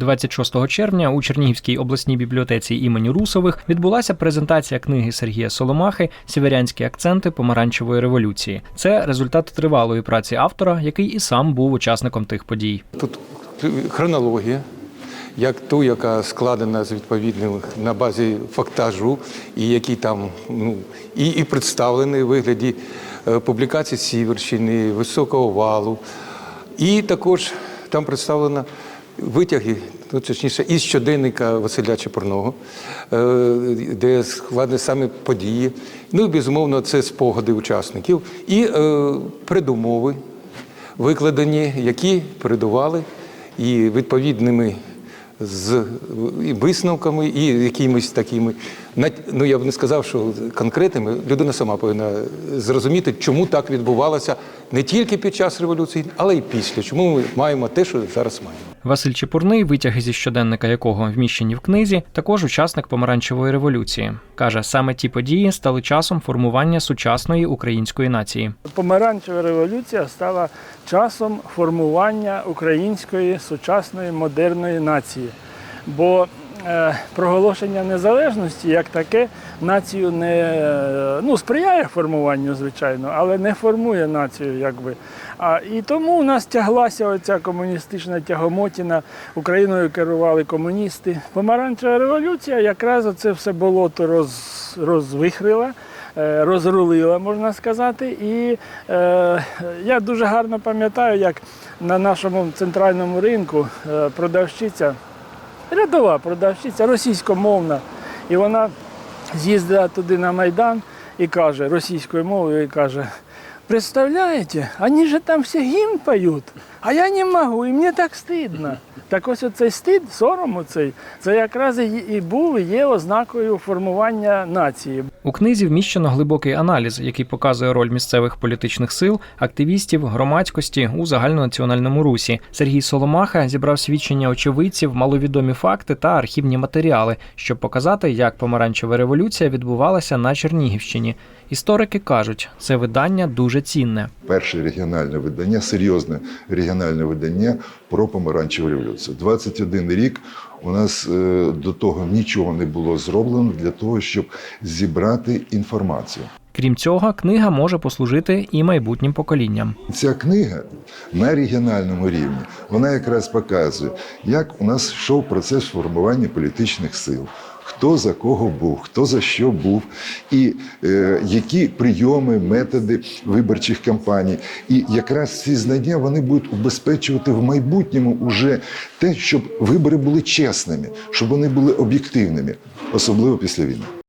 26 червня у Чернігівській обласній бібліотеці імені Русових відбулася презентація книги Сергія Соломахи Сіверянські акценти помаранчевої революції. Це результат тривалої праці автора, який і сам був учасником тих подій. Тут хронологія, як ту, яка складена з відповідних на базі фактажу, і який там ну, і, і представлений у вигляді е, публікацій Сіверщини, Високого валу. І також там представлено витяги, ну, точніше, із щоденника Василя Чепурного, е, де складені саме події. Ну і безумовно, це спогади учасників і е, предумови викладені, які передували і відповідними з і висновками, і якимись такими, ну я б не сказав, що конкретними, людина сама повинна зрозуміти, чому так відбувалося не тільки під час революції, але й після. Чому ми маємо те, що зараз маємо. Василь Чепурний, витяги зі щоденника якого вміщені в книзі, також учасник помаранчевої революції. каже, саме ті події стали часом формування сучасної української нації. Помаранчева революція стала часом формування української сучасної модерної нації. Бо проголошення незалежності як таке націю не е, ну, сприяє формуванню, звичайно, але не формує націю, якби. А, і тому у нас тяглася оця комуністична тягомотіна, Україною керували комуністи. Помаранчева революція якраз це все болото роз, розвихрила е, розрулила, можна сказати. І е, я дуже гарно пам'ятаю, як на нашому центральному ринку е, продавщиця, рядова продавщиця, російськомовна, і вона з'їздила туди на Майдан і каже російською мовою і каже. представляєте, вони же там всі гімн поют, а я не можу, і мені так стидно. Так ось оцей стид, сором оцей, це якраз і і був і є ознакою формування нації. У книзі вміщено глибокий аналіз, який показує роль місцевих політичних сил, активістів, громадськості у загальнонаціональному русі. Сергій Соломаха зібрав свідчення очевидців, маловідомі факти та архівні матеріали, щоб показати, як помаранчева революція відбувалася на Чернігівщині. Історики кажуть, це видання дуже цінне. перше регіональне видання, серйозне регіональне видання про помаранчеву революцію. 21 рік у нас е, до того нічого не було зроблено для того, щоб зібрати інформацію. Крім цього, книга може послужити і майбутнім поколінням. Ця книга на регіональному рівні вона якраз показує, як у нас йшов процес формування політичних сил. Хто за кого був, хто за що був, і е, які прийоми, методи виборчих кампаній. І якраз ці знання вони будуть убезпечувати в майбутньому уже те, щоб вибори були чесними, щоб вони були об'єктивними, особливо після війни.